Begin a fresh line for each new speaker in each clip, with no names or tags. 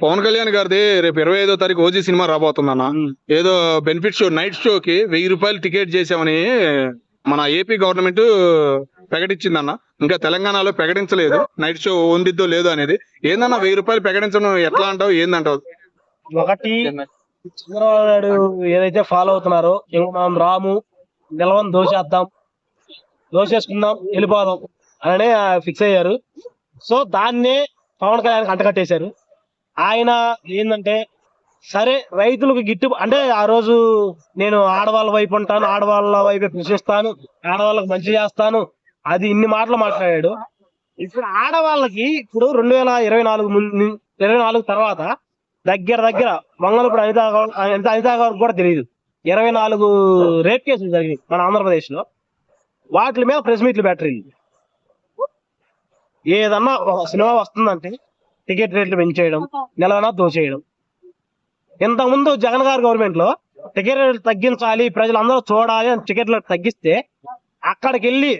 పవన్ కళ్యాణ్ గారిది రేపు ఇరవై ఐదో తారీఖు ఓజీ సినిమా రాబోతుందన్న
ఉమ్.
ఏదో బెనిఫిట్ షో నైట్ షోకి వెయ్యి రూపాయలు టికెట్ చేసామని మన ఏపీ గవర్నమెంట్ ప్రకటించిందన్న. ఇంకా తెలంగాణలో ప్రకటించలేదు. నైట్ షో ఉండిద్దో లేదో అనేది. ఏందన్న వెయ్యి రూపాయలు ప్రకటించడం ఎట్లా అంటావు? ఏందంటావు?
ఒకటి చంద్రబాబు నాయుడు ఏదైతే ఫాలో అవుతున్నారో మనం రాము నిలవం దోషేద్దాం దోషేసుకుందాం వెళ్ళిపోదాం అని ఫిక్స్ అయ్యారు. సో దాన్నే పవన్ కళ్యాణ్ అంటకట్టేశారు. ఆయన ఏంటంటే సరే రైతులకు గిట్టు అంటే ఆ రోజు నేను ఆడవాళ్ళ వైపు ఉంటాను ఆడవాళ్ళ వైపు కృషిస్తాను ఆడవాళ్ళకి మంచి చేస్తాను అది ఇన్ని మాటలు మాట్లాడాడు. ఇప్పుడు ఆడవాళ్ళకి ఇప్పుడు రెండు వేల ఇరవై నాలుగు ముందు ఇరవై నాలుగు తర్వాత దగ్గర దగ్గర మంగళపూడి అనిత గౌ- అనిత అనిత గారికి కూడా తెలియదు ఇరవై నాలుగు రేప్ కేసులు జరిగినాయి మన ఆంధ్రప్రదేశ్లో. వాటి మీద ప్రెస్ మీట్లు బ్యాటరీ ఏదన్నా సినిమా వస్తుందంటే టికెట్ రేట్లు పెంచేయడం నెలవనా దోచేయడం. ఇంతకుముందు జగన్ గారి గవర్నమెంట్లో టికెట్ రేట్లు తగ్గించాలి ప్రజలందరూ చూడాలి అని టికెట్ రేట్లు తగ్గిస్తే అక్కడికి వెళ్ళి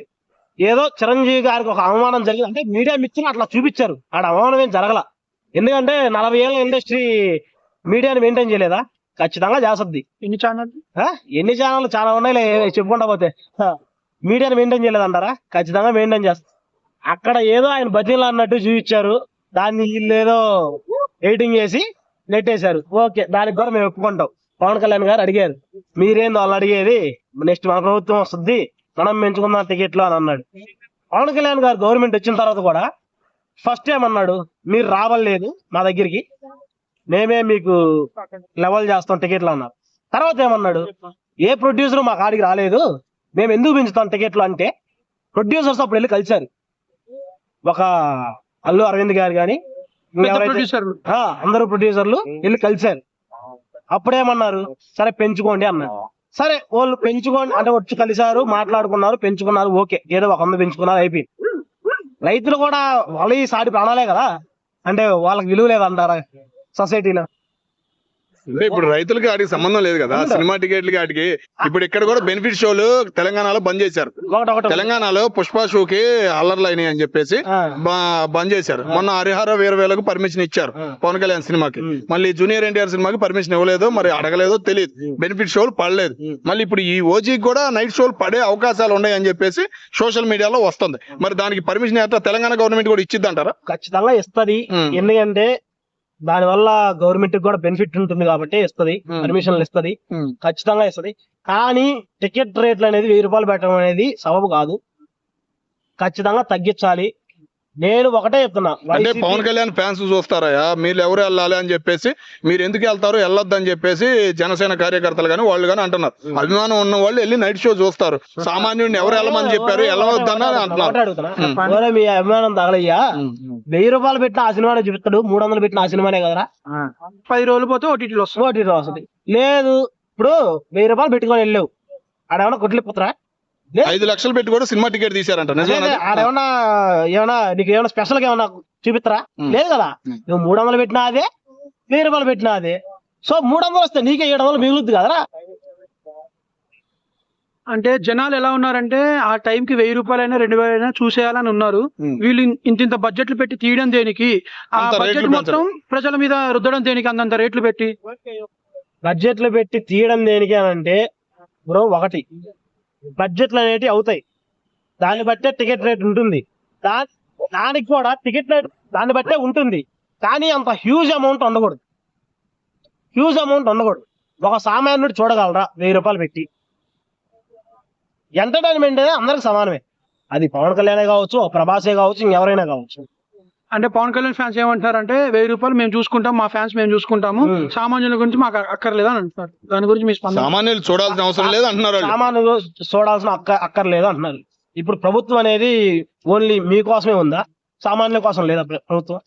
ఏదో చిరంజీవి గారికి ఒక అవమానం జరిగింది. అంటే మీడియా మిత్రులు అట్లా చూపించారు. ఆడ అవమానం ఏం జరగల. ఎందుకంటే నలభై ఏళ్ళ ఇండస్ట్రీ మీడియాని మెయింటైన్ చేయలేదా? ఖచ్చితంగా చేస్తుంది.
ఎన్ని ఛానల్?
ఎన్ని ఛానల్ చాలా ఉన్నాయి చెప్పుకుంటా పోతే. మీడియాని మెయింటైన్ చేయలేదంటారా? ఖచ్చితంగా మెయింటైన్ చేస్తారు అక్కడ ఏదో ఆయన బతిలు అన్నట్టు చూపించారు. దాన్ని వీళ్ళు ఏదో ఎడిటింగ్ చేసి నెట్టేశారు. ఓకే దానికి కూడా మేము ఒప్పుకుంటాం. పవన్ కళ్యాణ్ గారు అడిగారు. మీరేందో వాళ్ళు అడిగేది? నెక్స్ట్ మన ప్రభుత్వం వస్తుంది మనం పెంచుకుందాం టికెట్లు అని అన్నాడు. పవన్ కళ్యాణ్ గారు గవర్నమెంట్ వచ్చిన తర్వాత కూడా ఫస్ట్ ఏమన్నాడు? మీరు రావలేదు మా దగ్గరికి మేమే మీకు లెవెల్ చేస్తాం టికెట్లు అన్నారు. తర్వాత ఏమన్నాడు? ఏ ప్రొడ్యూసర్ మా కాడికి రాలేదు మేము ఎందుకు పెంచుతాం టికెట్లు అంటే ప్రొడ్యూసర్స్ అప్పుడు వెళ్ళి కలిశారు. ఒక అల్లు అరవింద్ గారు కానీ అందరూ ప్రొడ్యూసర్లు వెళ్ళి కలిశారు. అప్పుడేమన్నారు? సరే పెంచుకోండి అన్నారు. సరే వాళ్ళు పెంచుకోండి అంటే వచ్చి కలిశారు మాట్లాడుకున్నారు పెంచుకున్నారు ఓకే. ఏదో ఒక వంద పెంచుకున్నారు అయిపోయింది. రైతులు కూడా వాళ్ళ ఈ సాటి ప్రాణాలే కదా? అంటే వాళ్ళకి విలువ లేదంటారా? సొసైటీలో.
అంటే ఇప్పుడు రైతులకి వాటికి సంబంధం లేదు కదా. సినిమా టికెట్లకి వాటికి ఇప్పుడు ఇక్కడ కూడా బెనిఫిట్ షోలు తెలంగాణలో బంద్ చేశారు. తెలంగాణలో పుష్ప షోకి అల్లర్లు అయినాయి అని చెప్పేసి బంద్ చేశారు. మొన్న హరిహర వీరవేలకు పర్మిషన్ ఇచ్చారు. పవన్ కళ్యాణ్ సినిమాకి. మళ్ళీ జూనియర్ ఎన్టీఆర్ సినిమాకి పర్మిషన్ ఇవ్వలేదో. మరి అడగలేదో తెలియదు. బెనిఫిట్ షోలు పడలేదు. మళ్ళీ ఇప్పుడు ఈ ఓజీకి కూడా నైట్ షోలు పడే అవకాశాలు ఉన్నాయి అని చెప్పేసి సోషల్ మీడియాలో వస్తుంది. మరి దానికి పర్మిషన్ ఎట్లా తెలంగాణ గవర్నమెంట్ కూడా ఇచ్చిద్ది అంటారా
ఖచ్చితంగా ఇస్తది. ఎందుకంటే దాని వల్ల గవర్నమెంట్ కూడా బెనిఫిట్ ఉంటుంది కాబట్టి ఇస్తది. పర్మిషన్లు ఇస్తది ఖచ్చితంగా ఇస్తది. కానీ టికెట్ రేట్లు అనేది వెయ్యి రూపాయలు పెట్టడం అనేది సబబు కాదు. ఖచ్చితంగా తగ్గించాలి. నేను ఒకటే చెప్తున్నా.
అంటే పవన్ కళ్యాణ్ ఫ్యాన్స్ చూస్తారయ్యా మీరు ఎవరు వెళ్ళాలి అని చెప్పేసి మీరు ఎందుకు వెళ్తారు వెళ్ళొద్దు అని చెప్పేసి జనసేన కార్యకర్తలు కానీ వాళ్ళు కానీ అంటున్నారు. అభిమానం ఉన్న వాళ్ళు వెళ్ళి నైట్ షో చూస్తారు. సామాన్యుడిని ఎవరు వెళ్ళమని చెప్పారు వెళ్ళవద్దని అంటున్నారు.
ఒకటే మీ అభిమానం తగలయ్యా. వెయ్యి రూపాయలు పెట్టిన ఆ సినిమానే చూపిస్తాడు మూడు వందలు పెట్టిన ఆ సినిమానే కదరా.
పది రోజులు పోతే ఓటీటీలో వస్తుంది.
ఓటీటీ వస్తుంది. లేదు ఇప్పుడు వెయ్యి రూపాయలు పెట్టుకొని వెళ్ళావు. ఆడేమన్నా కొట్లిపోతారా?
ఐదు లక్షలు పెట్టి కూడా సినిమా టికెట్ తీశారంట. నిజమేనా అది?
ఆడేమన్నా ఏమన్నా నీకు ఏమన్నా స్పెషల్గా ఏమన్నా చూపిస్తారా. లేదు కదా. నువ్వు మూడు వందలు పెట్టినా అదే వెయ్యి రూపాయలు పెట్టినా అదే. సో మూడు వందలు వస్తే నీకే ఏడు వందలు మిగులుద్ది కదరా?
అంటే జనాలు ఎలా ఉన్నారంటే ఆ టైం కి వెయ్యి రూపాయలైనా రెండు వేలైనా చూసేయాలని ఉన్నారు. వీళ్ళు ఇంత ఇంత బడ్జెట్లు పెట్టి తీయడం దేనికి? ఆ బడ్జెట్ మొత్తం ప్రజల మీద రుద్దడం దేనికి అంతంత రేట్లు పెట్టి?
బడ్జెట్లు పెట్టి తీయడం దేనికి అని అంటే బ్రో ఒకటి. బడ్జెట్లు అనేటివి అవుతాయి. దాన్ని బట్టే టికెట్ రేట్ ఉంటుంది. దా దానికి కూడా టికెట్ రేట్ దాన్ని బట్టే ఉంటుంది. కానీ అంత హ్యూజ్ అమౌంట్ ఉండకూడదు. హ్యూజ్ అమౌంట్ ఉండకూడదు. ఒక సామాన్యుడు చూడగలరా? వెయ్యి రూపాయలు పెట్టి. ఎంటర్టైన్మెంట్ అనేది అందరికి సమానమే. అది పవన్ కళ్యాణే కావచ్చు ఒక ప్రభాసే కావచ్చు ఇంకెవరైనా కావచ్చు.
అంటే పవన్ కళ్యాణ్ ఫ్యాన్స్ ఏమంటారంటే వెయ్యి రూపాయలు మేము చూసుకుంటాం మా ఫ్యాన్స్ మేము చూసుకుంటాము. సామాన్యుల గురించి మాకు అక్కర్లేదు అని అంటున్నారు. దాని గురించి మీ స్పందన?
సామాన్యులు చూడాల్సిన అవసరం లేదు అంటున్నారు.
సామాన్యులు చూడాల్సిన అక్క అక్కర్లేదు అంటున్నారు. ఇప్పుడు ప్రభుత్వం అనేది ఓన్లీ మీకోసమే ఉందా? సామాన్యుల కోసం లేదా ప్ర- ప్రభుత్వం?